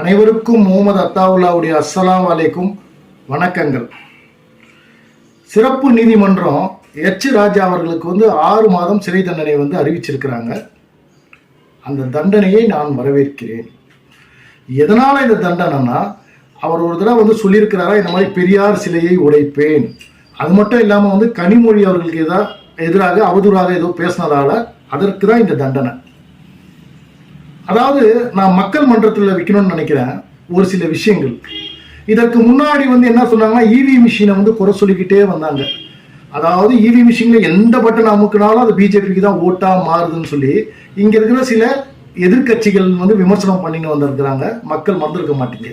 அனைவருக்கும் முகமது அத்தாவுல்லாவுடைய அஸ்ஸலாம் வலைக்கும் வணக்கங்கள். சிறப்பு நீதிமன்றம் எச் ராஜா அவர்களுக்கு வந்து ஆறு மாதம் சிறை தண்டனை வந்து அறிவிச்சிருக்கிறாங்க. அந்த தண்டனையை நான் வரவேற்கிறேன். எதனால இந்த தண்டனைனா அவர் ஒரு தடவை வந்து சொல்லியிருக்கிறாரா இந்த மாதிரி பெரியார் சிலையை உடைப்பேன். அது மட்டும் இல்லாமல் வந்து கனிமொழி அவர்களுக்கு எதா எதிராக அவதூறாக ஏதோ பேசினதால அதற்கு தான் இந்த தண்டனை. அதாவது நான் மக்கள் மன்றத்தில் வைக்கணும்னு நினைக்கிறேன் ஒரு சில விஷயங்கள். இதற்கு முன்னாடி வந்து என்ன சொன்னாங்கன்னா இவி மிஷினை வந்து குறை சொல்லிக்கிட்டே வந்தாங்க. அதாவது இவி மிஷினில் எந்த பட்டன் அமுக்குனாலும் அது பிஜேபிக்கு தான் ஓட்டாக மாறுதுன்னு சொல்லி இங்கே இருக்கிற சில எதிர்க்கட்சிகள் வந்து விமர்சனம் பண்ணின்னு வந்திருக்கிறாங்க. மக்கள் மறந்துருக்க மாட்டீங்க.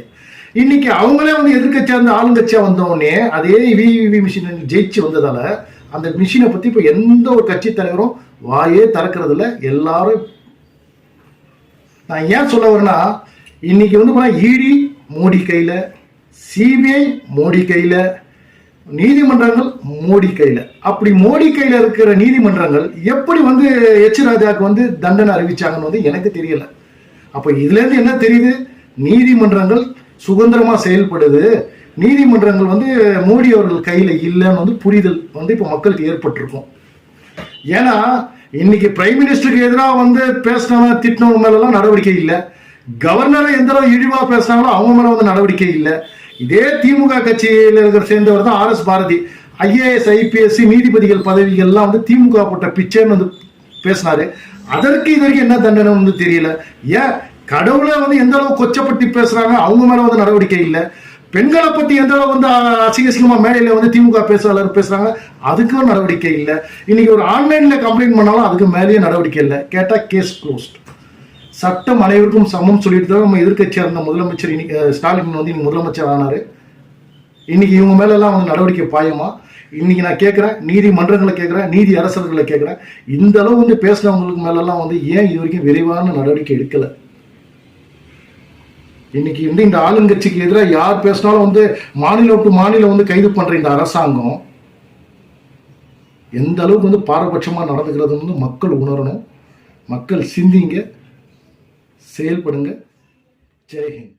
இன்னைக்கு அவங்களே வந்து எதிர்கட்சியாக இருந்து ஆளுங்கட்சியாக வந்த அதே இவி மிஷின் ஜெயிச்சு வந்ததால அந்த மிஷினை பற்றி இப்போ எந்த ஒரு கட்சி தலைவரும் வாயே திறக்கிறது இல்ல எல்லாரும் நான் ஏன் சொல்ல வரேன்னா இன்னைக்கு வந்து போனா இடி மோடி கையில் சிபிஐ மோடி கையில் நீதிமன்றங்கள் மோடி கையில். அப்படி மோடி கையில் இருக்கிற நீதிமன்றங்கள் எப்படி வந்து எச் ராஜாவுக்கு வந்து தண்டனை அறிவிச்சாங்கன்னு வந்து எனக்கு தெரியல. அப்போ இதுலேருந்து என்ன தெரியுது? நீதிமன்றங்கள் சுதந்திரமாக செயல்படுது. நீதிமன்றங்கள் வந்து மோடி அவர்கள் கையில் இல்லைன்னு வந்து புரிதல் வந்து இப்போ மக்களுக்கு ஏற்பட்டிருக்கும். ஏன்னா இன்னைக்கு பிரைம் மினிஸ்டருக்கு எதிராக வந்து பேசினவன் திட்டினவங்க மேலெல்லாம் நடவடிக்கை இல்லை. கவர்னரை எந்த அளவு இழிவா பேசினாங்களோ அவங்க மேல வந்து நடவடிக்கை இல்லை. இதே திமுக கட்சியில் இருக்கிற சேர்ந்தவர் தான் ஆர் எஸ் பாரதி. ஐஏஎஸ் ஐபிஎஸ்சி நீதிபதிகள் பதவிகள்லாம் வந்து திமுக போட்ட பிச்சைன்னு வந்து பேசினாரு. அதற்கு இதற்கு என்ன தண்டனை வந்து தெரியல. ஏன்? கடவுளை வந்து எந்த அளவு கொச்சப்பட்டு பேசுறாங்க? அவங்க மேல வந்து நடவடிக்கை இல்லை. பெண்களை பத்தி எந்த அளவு வந்து அஹ், அசிங்க மேடையில வந்து திமுக பேசுறாரு பேசுறாங்க அதுக்கும் நடவடிக்கை இல்லை. இன்னைக்கு ஒரு ஆன்லைன்ல கம்ப்ளைண்ட் பண்ணாலும் அதுக்கு மேலேயே நடவடிக்கை இல்லை. கேட்டா கேஸ் க்ளோஸ்ட் சட்டம் அனைவருக்கும் சமம் சொல்லிட்டு தான் நம்ம எதிர்க்கட்சியா இருந்த முதலமைச்சர் இன்னைக்கு ஸ்டாலின் வந்து இன்னைக்கு முதலமைச்சர் ஆனாரு. இன்னைக்கு இவங்க மேல எல்லாம் வந்து நடவடிக்கை பாயமா? இன்னைக்கு நான் கேட்குறேன் நீதிமன்றங்களை கேட்குறேன் நீதி அரசர்களை கேட்குறேன் இந்த அளவு வந்து பேசுனவங்களுக்கு மேலெல்லாம் வந்து ஏன் இது வரைக்கும் விரைவான நடவடிக்கை எடுக்கலை? இன்னைக்கு வந்து இந்த ஆளுங்கட்சிக்கு எதிராக யார் பேசினாலும் வந்து மாநிலம் டு மாநிலம் வந்து கைது பண்ற இந்த அரசாங்கம் எந்த அளவுக்கு வந்து பாரபட்சமா நடந்துக்கிறது வந்து மக்கள் உணரணும். மக்கள் சிந்திங்க செயல்படுங்க. ஜெய்ஹிந்த்